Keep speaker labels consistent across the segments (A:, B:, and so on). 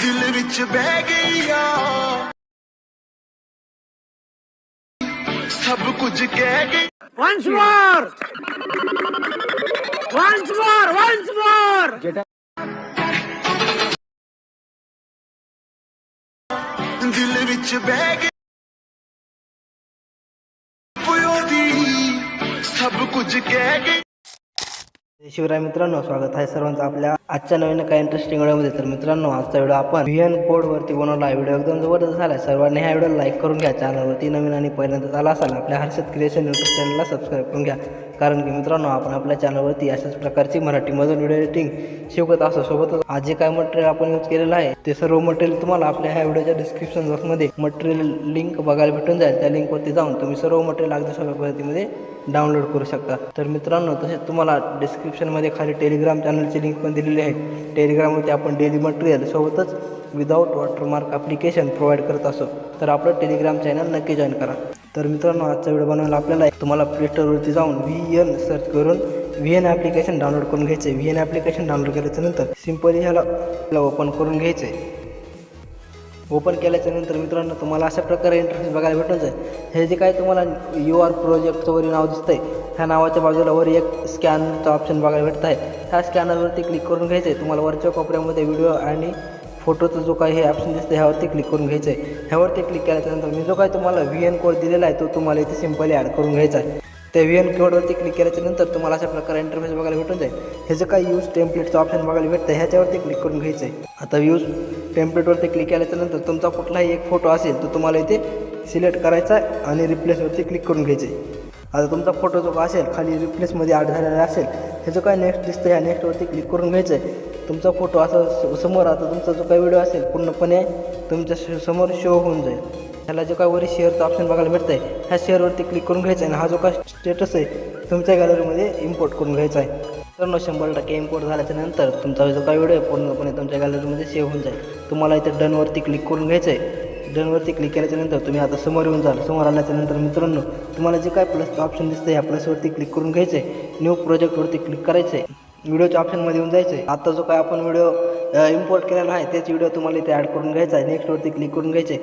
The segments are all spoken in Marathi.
A: ਦਿਲ ਵਿੱਚ ਬਹਿ ਗਈਆ ਸਭ ਕੁਝ ਕਹਿ ਗਈ
B: Once more! Once more! Once more!
A: ਦਿਲ ਵਿੱਚ ਬਹਿ ਗਈ ਪੁਇਓ ਦੀ ਸਭ ਕੁਝ ਕਹਿ ਗਈ
C: शिवराय मित्रांनो स्वागत आहे सर्वांचं आपल्या आजच्या नवीन काही इंटरेस्टिंग व्हिडिओमध्ये. तर मित्रांनो आजचा व्हिडिओ आपण व्हीएन कोडवरती बनवला आहे. व्हिडिओ एकदम जबरदस्त झाला आहे सर्वांनी हा व्हिडिओ लाईक करून घ्या. चॅनलवरती नवीन आणि पहिल्यांदा झाला असाल आपल्या हर्षद क्रिएशन यूट्यूब चॅनलला सबस्क्राईब करून घ्या. कारण की मित्रांनो आपण आपल्या चॅनलवरती अशाच प्रकारची मराठीमधून व्हिडिओ एडिटिंग शिकत असतो सोबतच आज जे काय मटेरियल आपण यूज केलेलं आहे. ते सर्व मटेरियल तुम्हाला आपल्या ह्या व्हिडिओच्या डिस्क्रिप्शन बॉक्समध्ये मटेरियल लिंक बघायला भेटून जाईल. त्या लिंकवरती जाऊन तुम्ही सर्व मटेरियल अगदी सोप्या पद्धतीमध्ये डाउनलोड करू शकता. तर मित्रांनो तसेच तुम्हाला डिस्क्रिप्शनमध्ये खाली टेलिग्राम चॅनलची लिंक पण दिलेली आहे. टेलिग्रामवरती आपण डेली मटेरियल सोबतच विदाऊट वॉटरमार्क ॲप्लिकेशन प्रोव्हाइड करत असो. तर आपलं टेलिग्राम चॅनल नक्की जॉईन करा. तर मित्रांनो आजचा व्हिडिओ बनवायला आपल्याला. तुम्हाला प्ले स्टोअरवरती जाऊन व्ही एन सर्च करून व्ही एन ॲप्लिकेशन डाउनलोड करून घ्यायचे व्ही एन ॲप्लिकेशन डाउनलोड केल्याच्यानंतर सिम्पली ह्याला ओपन करून घ्यायचं आहे. ओपन केल्याच्यानंतर मित्रांनो तुम्हाला अशा प्रकारे इंटरफेस बघायला भेटून जाईल. हे जे काय तुम्हाला यू आर प्रोजेक्टचं वरी नाव दिसतंय ह्या नावाच्या बाजूला वर एक स्कॅनचा ऑप्शन बघायला भेटत आहे. ह्या स्कॅनरवरती क्लिक करून घ्यायचं आहे. तुम्हाला वरच्या कोपऱ्यामध्ये व्हिडिओ आणि फोटोचं जो काही हे ऑप्शन दिसतं ह्यावरती क्लिक करून घ्यायचं आहे ह्यावरती क्लिक केल्याच्यानंतर मी जो काही तुम्हाला व्ही एन कोड दिलेला आहे तो तुम्हाला इथे सिम्पली ॲड करून घ्यायचा आहे. त्या व्ही एन कोडवरती क्लिक केल्याच्यानंतर तुम्हाला अशा प्रकारे इंटरफेस बघायला भेटून जाईल. ह्याचं काही यूज टेम्पलेटचं ऑप्शन बघायला भेटतं ह्याच्यावरती क्लिक करून घ्यायचं आहे आता यूज टेम्पलेटवरती क्लिक केल्याच्यानंतर तुमचा कुठलाही एक फोटो असेल तो तुम्हाला इथे सिलेक्ट करायचा आहे आणि रिप्लेसवरती क्लिक करून घ्यायचं आहे आता तुमचा फोटो जो का असेल खाली रिप्लेसमध्ये ॲड झालेला असेल ह्याचं काय नेक्स्ट दिसतं ह्या नेक्स्टवरती क्लिक करून घ्यायचं आहे तुमचा फोटो असा स- समोर आता तुमचा जो काही व्हिडिओ असेल पूर्णपणे तुमच्यासमोर शो होऊन जाईल. ह्याला जो काय वरी शेअरचा ऑप्शन बघायला भेटतं आहे ह्या शेअरवरती क्लिक करून घ्यायचा आहे आणि हा जो काय स्टेटस आहे तुमच्या गॅलरीमध्ये इम्पोर्ट करून घ्यायचा आहे. तर शंभर टक्के इम्पोर्ट झाल्याच्यानंतर तुमचा जो काही व्हिडिओ आहे पूर्णपणे तुमच्या गॅलरीमध्ये सेव्ह होऊन जाईल. तुम्हाला इथे डनवरती क्लिक करून घ्यायचं आहे डनवरती क्लिक केल्याच्यानंतर तुम्ही आता समोर येऊन जाल. समोर आल्याच्यानंतर मित्रांनो तुम्हाला जे काय प्लसचं ऑप्शन दिसतं ह्या प्लसवरती क्लिक करून घ्यायचं आहे न्यू प्रोजेक्टवरती क्लिक करायचं आहे व्हिडिओच्या ऑप्शनमध्ये येऊन जायचं आहे आता जो काय आपण व्हिडिओ इम्पोर्ट केलेला आहे तेच व्हिडिओ तुम्हाला इथे ॲड करून घ्यायचा आहे. नेक्स्टवरती क्लिक करून घ्यायचे.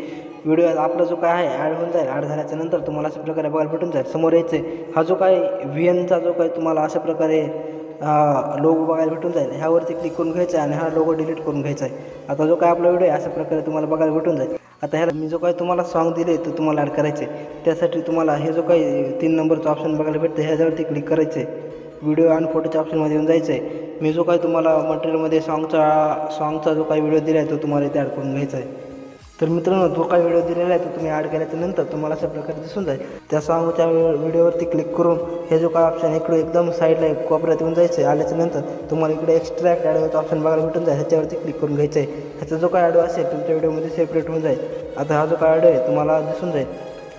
C: व्हिडिओ आपला जो काय आहे ॲड होऊन जाईल. ॲड झाल्याच्यानंतर तुम्हाला अशा प्रकारे बघायला भेटून जाईल. समोर यायचं आहे हा जो काय व्ही एनचा जो काय तुम्हाला अशा प्रकारे लोगो बघायला भेटून जाईल. ह्यावरती क्लिक करून घ्यायचा आहे आणि हा लोगो डिलीट करून घ्यायचा आहे. आता जो काय आपला व्हिडिओ आहे अशा प्रकारे तुम्हाला बघायला भेटून जाईल. आता ह्याला मी जो काही तुम्हाला सॉन्ग दिले तो तुम्हाला ॲड करायचे. त्यासाठी तुम्हाला हे जो काही तीन नंबरचं ऑप्शन बघायला भेटतं ह्याच्यावरती क्लिक करायचे. व्हिडिओ आणि फोटोच्या ऑप्शनमध्ये येऊन जायचं आहे मी जो काही तुम्हाला मटेरियलमध्ये सॉन्गचा सॉन्गचा जो काही व्हिडिओ दिला आहे तो तुम्हाला इथे ॲड करून घ्यायचा आहे तर मित्रांनो जो काही व्हिडिओ दिलेला आहे तो तुम्ही ॲड केल्याच्यानंतर तुम्हाला अशा प्रकारे दिसून जाईल. त्या सॉन्गच्या व्हिडिओवरती क्लिक करून हे जो काय ऑप्शन इकडे एकदम साईडला एक कोपऱ्यात येऊन जायचं आहे आल्याच्यानंतर तुम्हाला इकडे एक्स्ट्रॅक्ट ॲडोचा ऑप्शन बघायला भेटून जाईल. ह्याच्यावरती क्लिक करून घ्यायचं आहे ह्याचा जो काय ॲडो असेल तुमच्या व्हिडिओमध्ये सेपरेट होऊन जाईल. आता हा जो काय ॲडो आहे तुम्हाला दिसून जाईल.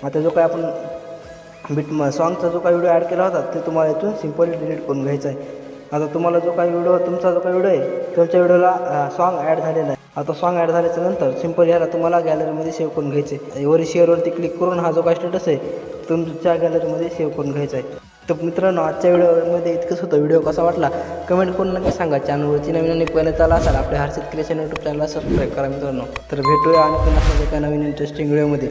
C: आता जो काय आपण बीट म सॉन्गचा जो काही व्हिडिओ ॲड केला होता ते तुम्हाला इथून सिम्पली डिलीट करून घ्यायचा आहे. आता तुम्हाला जो काही व्हिडिओ तुमचा जो काही व्हिडिओ आहे तुमच्या व्हिडिओला सॉन्ग ॲड झालेला आहे. आता सॉन्ग ॲड झाल्याच्यानंतर सिंपल ह्याला तुम्हाला गॅलरीमध्ये सेव्ह करून घ्यायचे वरी शेअरवरती क्लिक करून हा जो काही स्टेटस आहे तुमच्या गॅलरीमध्ये सेव्ह करून घ्यायचा आहे. तर मित्रांनो आजच्या व्हिडिओमध्ये इतकंच होतं. व्हिडिओ कसा वाटला? कमेंट करून नक्की सांगा. चॅनलवरती नवीन आणि पहिल्या चाला असाल आपल्या हर्षित क्रिएशन यूट्यूब चॅनलला सबस्क्राईब करा मित्रांनो. तर भेटूया आणि पुन्हा एका नवीन इंटरेस्टिंग व्हिडिओमध्ये